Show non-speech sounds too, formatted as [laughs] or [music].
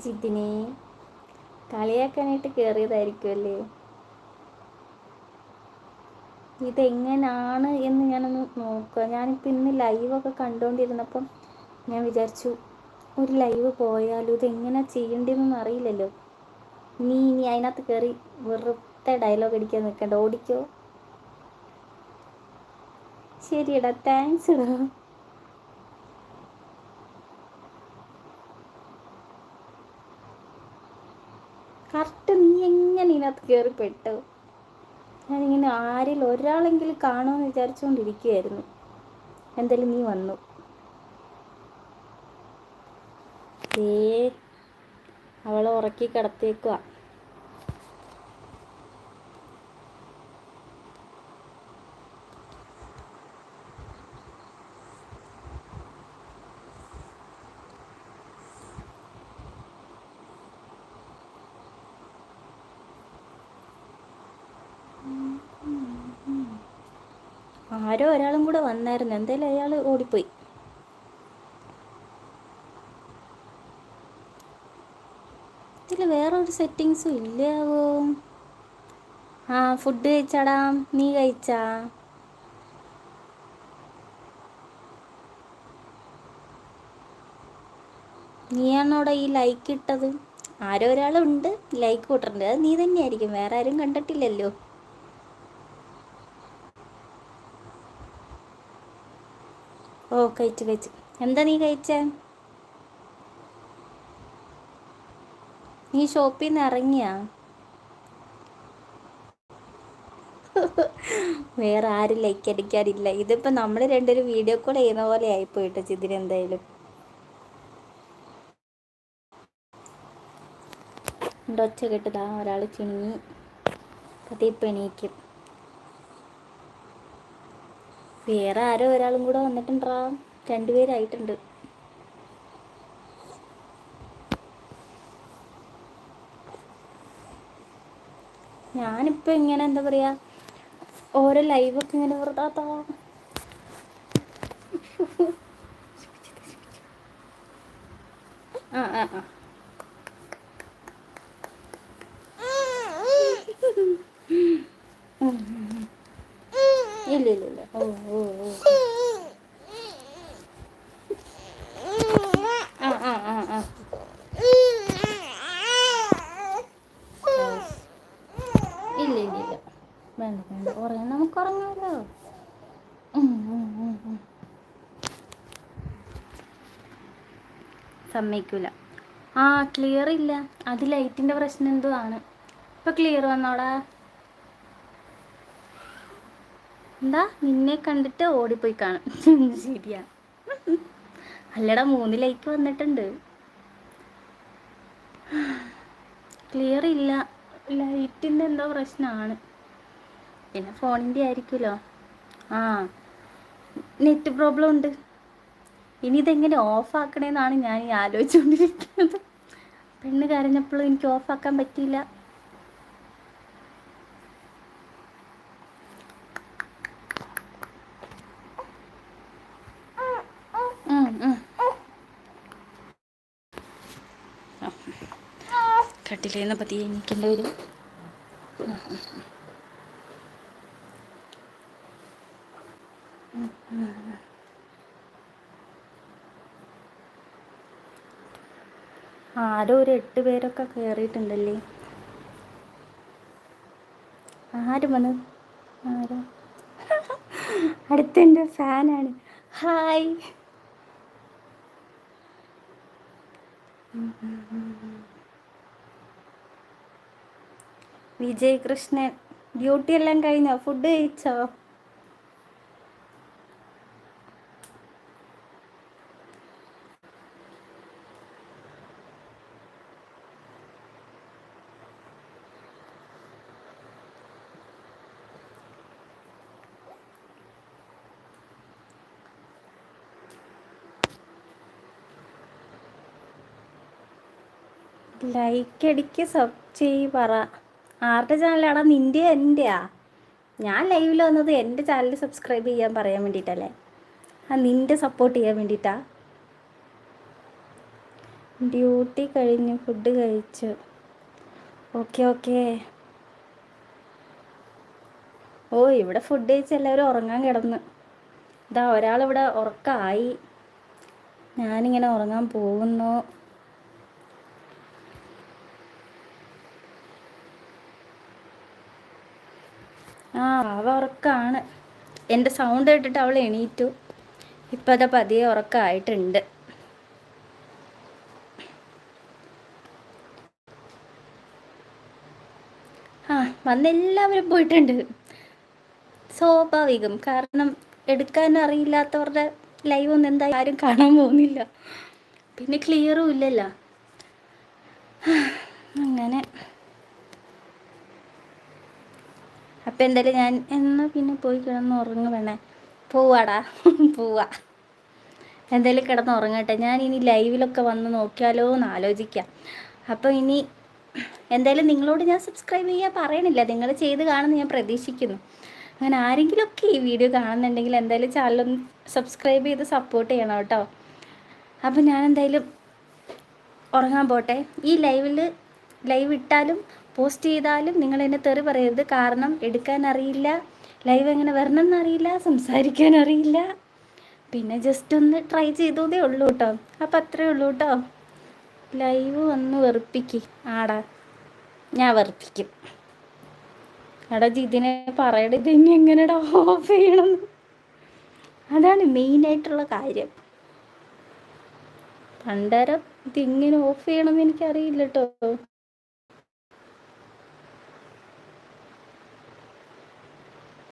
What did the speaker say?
ജിതിനെ കളിയാക്കാനായിട്ട് കയറിയതായിരിക്കുമല്ലേ ഇതെങ്ങനാണ് എന്ന് ഞാനൊന്ന് നോക്കുക. ഞാനിപ്പോൾ ഇന്ന് ലൈവൊക്കെ കണ്ടുകൊണ്ടിരുന്നപ്പം ഞാൻ വിചാരിച്ചു ഒരു ലൈവ് പോയാലും ഇതെങ്ങനെ ചെയ്യേണ്ടതെന്നൊന്നും അറിയില്ലല്ലോ. നീ ഇനി അതിനകത്ത് കയറി വെറുതെ ഡയലോഗ് അടിക്കാൻ നിൽക്കണ്ട. ഓടിക്കോ. ശരിയടാ താങ്ക്സ് ഇടാ കറക്റ്റ് നീ എങ്ങനെ ഇതിനകത്ത് കയറി പെട്ടു ഞാനിങ്ങനെ ആരിൽ ഒരാളെങ്കിലും കാണുമെന്ന് വിചാരിച്ചുകൊണ്ടിരിക്കുകയായിരുന്നു. എന്തായാലും നീ വന്നു. ഏ അവളെ ഉറക്കി കിടത്തിയേക്കുക ആരോ ഒരാളും കൂടെ വന്നായിരുന്നു. എന്തായാലും അയാൾ ഓടിപ്പോയി. ഇതിൽ വേറൊരു സെറ്റിങ്സും ഇല്ലാവോ ആ ഫുഡ് കഴിച്ചാടാ. നീ കഴിച്ചാ? നീയാണോടെ ഈ ലൈക്ക് ഇട്ടത്? ആരോ ഒരാളുണ്ട്. ലൈക്ക് കൂട്ടുന്നുണ്ട് അത് നീ തന്നെയായിരിക്കും. വേറെ ആരും കണ്ടിട്ടില്ലല്ലോ. ഓ കഴിച്ചു കഴിച്ചു. എന്താ നീ കഴിച്ചേ? നീ ഷോപ്പിൽ നിന്ന് ഇറങ്ങിയാ? വേറെ ആരും ലൈക്ക് അടിക്കാറില്ല. ഇതിപ്പോ നമ്മൾ രണ്ടൊരു വീഡിയോ കോൾ ചെയ്യുന്ന പോലെ ആയിപ്പോയിട്ട് ചിതിന് എന്തായാലും. ഒച്ച കെട്ടതാ ഒരാൾ ചിണുങ്ങി പതിയപ്പം എണീക്കും. വേറെ ആരോ ഒരാളും കൂടെ വന്നിട്ടുണ്ടാ. രണ്ടുപേരായിട്ടുണ്ട്. ഞാനിപ്പോൾ ഇങ്ങനെ എന്താ പറയുക ഓരോ ലൈവൊക്കെ ഇങ്ങനെ വെറുതാത്തോ. ആ ആ ആ. ഇല്ല ഇല്ല ഇല്ല ഓ ഓ ഓ ആ ആ ആ ആ. ഇല്ല ഇല്ല ഇല്ല വേണ്ട വേണ്ട. ഉറങ്ങാൻ നമുക്ക് ഉറങ്ങാമല്ലോ ഉം, ഉം, ഉം, ഉം. സമ്മതിക്കൂല. ആ ക്ലിയർ ഇല്ല. അത് ലൈറ്റിന്റെ പ്രശ്നം എന്തോ ആണ്. ഇപ്പം ക്ലിയർ വന്നോടാ. എന്താ? നിന്നെ കണ്ടിട്ട് ഓടിപ്പോയി കാണും. ശരിയാ. അല്ലടാ മൂന്ന് ലൈക്ക് വന്നിട്ടുണ്ട്. ക്ലിയർ ഇല്ല. ലൈറ്റിന്റെ എന്തോ പ്രശ്നമാണ് പിന്നെ ഫോണിന്റെ ആയിരിക്കുമല്ലോ ആ. നെറ്റ് പ്രോബ്ലം ഉണ്ട്. ഇനി ഇതെങ്ങനെ ഓഫ് ആക്കണേന്നാണ് ഞാൻ ഈ ആലോചിച്ചുകൊണ്ടിരിക്കുന്നത് പെണ്ണ് കരഞ്ഞപ്പോഴും എനിക്ക് ഓഫാക്കാൻ പറ്റിയില്ല. കട്ടിലേന്ന് പതിയെ എണീക്കേണ്ടി വരും ആരോ ഒരു എട്ട് പേരൊക്കെ കയറിയിട്ടുണ്ടല്ലേ ആരും വന്ന്? ആരോ? അടുത്തെന്റെ ഫാനാണ്. ഹായ്. വിജയ് കൃഷ്ണൻ ഡ്യൂട്ടി എല്ലാം കഴിഞ്ഞോ? ഫുഡ് കഴിച്ചോ? ലൈക്ക് അടിക്ക് സബ്സ്ക്രൈബ് ചെയ്യ പറ. ആരുടെ ചാനലാടാ? നിന്റെ എന്റെയാ ഞാൻ ലൈവിൽ വന്നത് എന്റെ ചാനൽ സബ്സ്ക്രൈബ് ചെയ്യാൻ പറയാൻ വേണ്ടിയിട്ടല്ലേ ആ നിന്റെ സപ്പോർട്ട് ചെയ്യാൻ വേണ്ടിയിട്ടാ ഡ്യൂട്ടി കഴിഞ്ഞ് ഫുഡ് കഴിച്ചു. ഓക്കെ ഓക്കെ ഓ ഇവിടെ ഫുഡ് കഴിച്ച് എല്ലാവരും ഉറങ്ങാൻ കിടന്ന്. ഇതാ ഒരാളിവിടെ ഉറക്കമായി ഞാനിങ്ങനെ ഉറങ്ങാൻ പോകുന്നു. ആ അവ ഉറക്കാണ്. എന്റെ സൗണ്ട് കേട്ടിട്ട് അവൾ എണീറ്റു. ഇപ്പം അതാ പതിയെ ഉറക്കമായിട്ടുണ്ട് ആ വന്നെല്ലാവരും പോയിട്ടുണ്ട്. സ്വാഭാവികം. കാരണം എടുക്കാൻ അറിയില്ലാത്തവരുടെ ലൈവ് ഒന്നും എന്തായാലും ആരും കാണാൻ പോകുന്നില്ല. പിന്നെ ക്ലിയറും ഇല്ലല്ലോ. അങ്ങനെ. അപ്പം എന്തായാലും ഞാൻ എന്നാൽ പിന്നെ പോയി കിടന്ന് ഉറങ്ങ വേണേ പോവാടാ [laughs] പോവാ. എന്തായാലും കിടന്ന് ഉറങ്ങട്ടെ. ഞാൻ ഇനി ലൈവിലൊക്കെ വന്ന് നോക്കിയാലോ എന്ന് ആലോചിക്കാം. അപ്പോൾ ഇനി എന്തായാലും നിങ്ങളോട് ഞാൻ സബ്സ്ക്രൈബ് ചെയ്യാൻ പറയണില്ല. നിങ്ങൾ ചെയ്ത് കാണുമെന്ന് ഞാൻ പ്രതീക്ഷിക്കുന്നു. അങ്ങനെ ആരെങ്കിലുമൊക്കെ ഈ വീഡിയോ കാണുന്നുണ്ടെങ്കിൽ എന്തായാലും ചാനലൊന്ന് സബ്സ്ക്രൈബ് ചെയ്ത് സപ്പോർട്ട് ചെയ്യണം കേട്ടോ. അപ്പം ഞാൻ എന്തായാലും ഉറങ്ങാൻ പോട്ടെ. ഈ ലൈവിൽ ലൈവ് ഇട്ടാലും പോസ്റ്റ് ചെയ്താലും നിങ്ങൾ എന്നെ തെറി പറയരുത്. കാരണം എടുക്കാൻ അറിയില്ല ലൈവ് എങ്ങനെ വരണം എന്നറിയില്ല സംസാരിക്കാൻ അറിയില്ല പിന്നെ ജസ്റ്റ് ഒന്ന് ട്രൈ ചെയ്തതേ ഉള്ളൂ കേട്ടോ അപ്പം അത്രേ ഉള്ളൂ കേട്ടോ ലൈവ് വന്ന് വെറുപ്പിക്ക്. ആടാ ഞാൻ വെറുപ്പിക്കും. എടാ ജിതിനെ പറയട ഇത് ഇനി എങ്ങനെടാ ഓഫ് ചെയ്യണം അതാണ് മെയിനായിട്ടുള്ള കാര്യം. പണ്ടരം ഇതിങ്ങനെ ഓഫ് ചെയ്യണമെന്ന് എനിക്കറിയില്ല കേട്ടോ